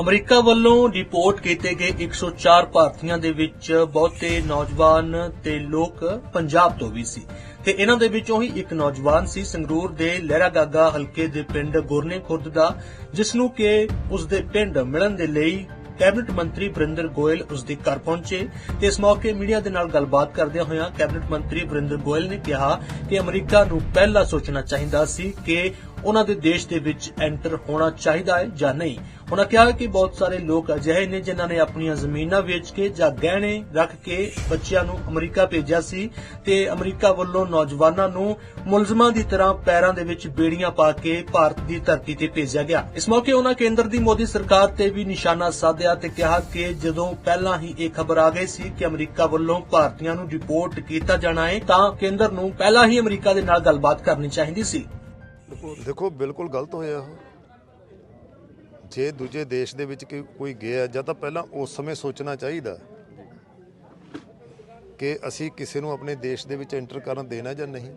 America ਵੱਲੋਂ report ਕੀਤੇ ਗਏ 104 ਭਾਰਤੀਆਂ ਦੇ ਵਿੱਚ ਬਹੁਤੇ ਨੌਜਵਾਨ ਤੇ ਲੋਕ ਪੰਜਾਬ ਤੋਂ ਵੀ ਸੀ। ਤੇ ਇਹਨਾਂ ਦੇ ਵਿੱਚੋਂ ਹੀ ਇੱਕ ਨੌਜਵਾਨ ਸੀ ਸੰਗਰੂਰ ਦੇ ਲਹਿਰਾਗਾਗਾ ਹਲਕੇ ਦੇ ਪਿੰਡ ਗੁਰਨੇ ਖੁਰਦ ਦਾ ਜਿਸ ਨੂੰ ਕਿ ਉਸ ਦੇ ਪਿੰਡ ਮਿਲਣ ਦੇ ਲਈ ਕੈਬਨਿਟ ਮੰਤਰੀ ਵਰਿੰਦਰ ਗੋਇਲ ਉਸ ਦੇ ਘਰ ਪਹੁੰਚੇ। ਤੇ ਇਸ ਮੌਕੇ ਮੀਡੀਆ ਦੇ ਨਾਲ ਗੱਲਬਾਤ ਕਰਦਿਆਂ ਹੋਇਆਂ ਕੈਬਨਿਟ ਮੰਤਰੀ ਵਰਿੰਦਰ ਗੋਇਲ ਨੇ ਕਿਹਾ ਕਿ ਅਮਰੀਕਾ ਨੂੰ ਪਹਿਲਾਂ ਸੋਚਣਾ ਚਾਹੀਦਾ ਸੀ ਕਿ ਉਹਨਾਂ ਦੇ ਦੇਸ਼ ਦੇ ਵਿੱਚ ਐਂਟਰ ਹੋਣਾ ਚਾਹੀਦਾ ਹੈ ਜਾਂ ਨਹੀਂ। ਉਹਨਾਂ ਕਿਹਾ ਕਿ ਬਹੁਤ ਸਾਰੇ ਲੋਕ ਅਜਿਹੇ ਨੇ ਜਿਨ੍ਹਾਂ ਨੇ ਆਪਣੀਆਂ ਜ਼ਮੀਨਾਂ ਵੇਚ ਕੇ ਜਾਂ ਗਹਿਣੇ ਰੱਖ ਕੇ ਬੱਚਿਆਂ ਨੂੰ ਅਮਰੀਕਾ ਭੇਜਿਆ ਸੀ ਤੇ ਅਮਰੀਕਾ ਵੱਲੋਂ ਨੌਜਵਾਨਾਂ ਨੂੰ ਮੁਲਜ਼ਮਾਂ ਦੀ ਤਰ੍ਹਾਂ ਪੈਰਾਂ ਦੇ ਵਿੱਚ ਬੇੜੀਆਂ ਪਾ ਕੇ ਭਾਰਤ ਦੀ ਧਰਤੀ ਤੇ ਭੇਜਿਆ ਗਿਆ। ਇਸ ਮੌਕੇ ਉਹਨਾਂ ਕੇਂਦਰ ਦੀ ਮੋਦੀ ਸਰਕਾਰ ਤੇ ਵੀ ਨਿਸ਼ਾਨਾ ਸਾਧਿਆ ਤੇ ਕਿਹਾ ਕਿ ਜਦੋਂ ਪਹਿਲਾਂ ਹੀ ਇਹ ਖਬਰ ਆ ਗਈ ਸੀ ਕਿ ਅਮਰੀਕਾ ਵੱਲੋਂ ਭਾਰਤੀਆਂ ਨੂੰ ਡਿਪੋਰਟ ਕੀਤਾ ਜਾਣਾ ਹੈ, ਤਾਂ ਕੇਂਦਰ ਨੂੰ ਪਹਿਲਾਂ ਹੀ ਅਮਰੀਕਾ ਦੇ ਨਾਲ ਗੱਲਬਾਤ ਕਰਨੀ ਚਾਹੀਦੀ ਸੀ। ਦੇਖੋ, ਬਿਲਕੁਲ ਗਲਤ ਹੋਇਆ ਉਹ। ਜੇ ਦੂਜੇ ਦੇਸ਼ ਦੇ ਵਿੱਚ ਕੋਈ- ਕੋਈ ਗਿਆ, ਜਾਂ ਤਾਂ ਪਹਿਲਾਂ ਉਸ ਸਮੇਂ ਸੋਚਣਾ ਚਾਹੀਦਾ ਕਿ ਅਸੀਂ ਕਿਸੇ ਨੂੰ ਆਪਣੇ ਦੇਸ਼ ਦੇ ਵਿੱਚ ਐਂਟਰ ਕਰਨ ਦੇਣਾ ਜਾਂ ਨਹੀਂ।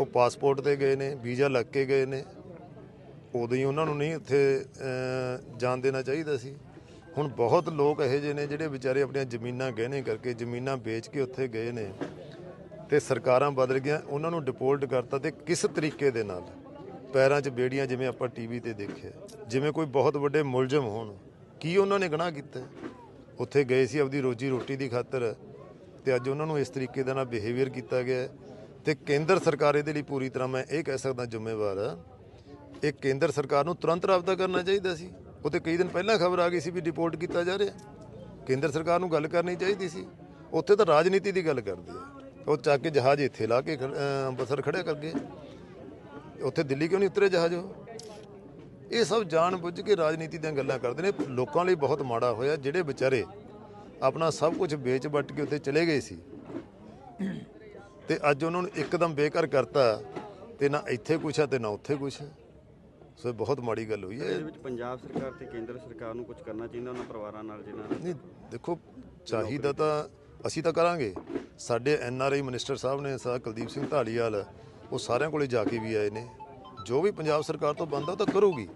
ਉਹ ਪਾਸਪੋਰਟ ਤੇ ਗਏ ਨੇ, ਵੀਜ਼ਾ ਲੱਗ ਕੇ ਗਏ ਨੇ। ਉਦੋਂ ਹੀ ਉਹਨਾਂ ਨੂੰ ਨਹੀਂ ਉੱਥੇ ਜਾਣ ਦੇਣਾ ਚਾਹੀਦਾ ਸੀ। ਹੁਣ ਬਹੁਤ ਲੋਕ ਇਹੋ ਜਿਹੇ ਨੇ ਜਿਹੜੇ ਵਿਚਾਰੇ ਆਪਣੀਆਂ ਜ਼ਮੀਨਾਂ ਗਹਿਣੇ ਕਰਕੇ ਜ਼ਮੀਨਾਂ ਵੇਚ ਕੇ ਉੱਥੇ ਗਏ ਨੇ ਤੇ ਸਰਕਾਰਾਂ ਬਦਲ ਗਈਆਂ, ਉਹਨਾਂ ਨੂੰ ਡਿਪੋਰਟ ਕਰਤਾ ਤੇ ਕਿਸ ਤਰੀਕੇ ਦੇ ਨਾਲ? ਪੈਰਾਂ 'ਚ ਬੇੜੀਆਂ ਜਿਵੇਂ ਆਪਾਂ ਟੀਵੀ ਤੇ ਦੇਖਿਆ, ਜਿਵੇਂ ਕੋਈ ਬਹੁਤ ਵੱਡੇ ਮੁਲਜ਼ਮ ਹੋਣ, ਕੀ ਉਹਨਾਂ ਨੇ ਗੁਨਾਹ ਕੀਤਾ? ਉੱਥੇ ਗਏ ਸੀ ਆਪਦੀ ਰੋਜੀ ਰੋਟੀ ਦੀ ਖਾਤਰ ਤੇ ਅੱਜ ਉਹਨਾਂ ਨੂੰ ਇਸ ਤਰੀਕੇ ਦਾ ਨਾਲ ਬਿਹੇਵੀਅਰ ਕੀਤਾ ਗਿਆ ਹੈ। ਤੇ ਕੇਂਦਰ ਸਰਕਾਰ ਇਹਦੇ ਲਈ ਪੂਰੀ ਤਰ੍ਹਾਂ ਮੈਂ ਇਹ ਕਹਿ ਸਕਦਾ ਜ਼ਿੰਮੇਵਾਰ ਆ ਇਹ ਕੇਂਦਰ ਸਰਕਾਰ ਨੂੰ ਤੁਰੰਤ ਰਾਬਤਾ ਕਰਨਾ ਚਾਹੀਦਾ ਸੀ। ਉਹ ਤੇ ਕਈ ਦਿਨ ਪਹਿਲਾਂ ਖਬਰ ਆ ਗਈ ਸੀ ਵੀ ਡਿਪੋਰਟ ਕੀਤਾ ਜਾ ਰਿਹਾ। ਕੇਂਦਰ ਸਰਕਾਰ ਨੂੰ ਗੱਲ ਕਰਨੀ ਚਾਹੀਦੀ ਸੀ। ਉੱਥੇ ਤਾਂ ਰਾਜਨੀਤੀ ਦੀ ਗੱਲ ਕਰਦੇ ਆ। ਉਹ ਚੱਕ ਕੇ ਜਹਾਜ਼ ਇੱਥੇ ਲਾ ਕੇ ਖੜ- ਅਹ ਅੰਮ੍ਰਿਤਸਰ ਖੜਿਆ ਕਰ ਉੱਥੇ ਦਿੱਲੀ ਕਿਉਂ ਨਹੀਂ ਉਤਰੇ ਜਹਾਜ਼ ਉਹ? ਇਹ ਸਭ ਜਾਣ ਬੁੱਝ ਕੇ ਰਾਜਨੀਤੀ ਦੀਆਂ ਗੱਲਾਂ ਕਰਦੇ ਨੇ। ਲੋਕਾਂ ਲਈ ਬਹੁਤ ਮਾੜਾ ਹੋਇਆ ਜਿਹੜੇ ਵਿਚਾਰੇ ਆਪਣਾ ਸਭ ਕੁਝ ਵੇਚ ਵੱਟ ਕੇ ਉੱਥੇ ਚਲੇ ਗਏ ਸੀ। ਤੇ ਅੱਜ ਉਹਨਾਂ ਨੂੰ ਇੱਕਦਮ ਬੇਘਰ ਕਰਤਾ ਤੇ ਨਾ ਇੱਥੇ ਕੁਛ ਹੈ ਤੇ ਨਾ ਉੱਥੇ ਕੁਛ। ਹੈ ਸੋ ਇਹ ਬਹੁਤ ਮਾੜੀ ਗੱਲ ਹੋਈ ਹੈ। ਇਹਦੇ ਵਿੱਚ ਪੰਜਾਬ ਸਰਕਾਰ ਤੇ ਕੇਂਦਰ ਸਰਕਾਰ ਨੂੰ ਕੁਝ ਕਰਨਾ ਚਾਹੀਦਾ ਉਹਨਾਂ ਪਰਿਵਾਰਾਂ ਨਾਲ ਜਿਨ੍ਹਾਂ ਨੇ ਨਹੀਂ ਦੇਖੋ ਚਾਹੀਦਾ ਤਾਂ ਅਸੀਂ ਤਾਂ ਕਰਾਂਗੇ। ਸਾਡੇ ਐਨ ਆਰ ਆਈ ਮਿਨਿਸਟਰ ਸਾਹਿਬ ਨੇ ਸਾ ਕੁਲਦੀਪ ਸਿੰਘ ਢਾਲੀਵਾਲ ਉਹ ਸਾਰਿਆਂ ਕੋਲੇ ਜਾ ਕੇ ਵੀ ਆਏ ਨੇ। ਜੋ ਵੀ ਪੰਜਾਬ ਸਰਕਾਰ ਤੋਂ ਬਣਦਾ ਉਹ ਤਾਂ ਕਰੂਗੀ।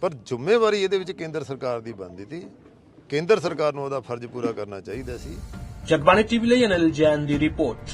ਪਰ ਜ਼ਿੰਮੇਵਾਰੀ ਇਹਦੇ ਵਿੱਚ ਕੇਂਦਰ ਸਰਕਾਰ ਦੀ ਬਣਦੀ ਸੀ। ਕੇਂਦਰ ਸਰਕਾਰ ਨੂੰ ਉਹਦਾ ਫਰਜ਼ ਪੂਰਾ ਕਰਨਾ ਚਾਹੀਦਾ ਸੀ। ਜਗਬਾਣੀ ਟੀਵੀ ਲਈ ਅਨਿਲ ਜੈਨ ਦੀ ਰਿਪੋਰਟ।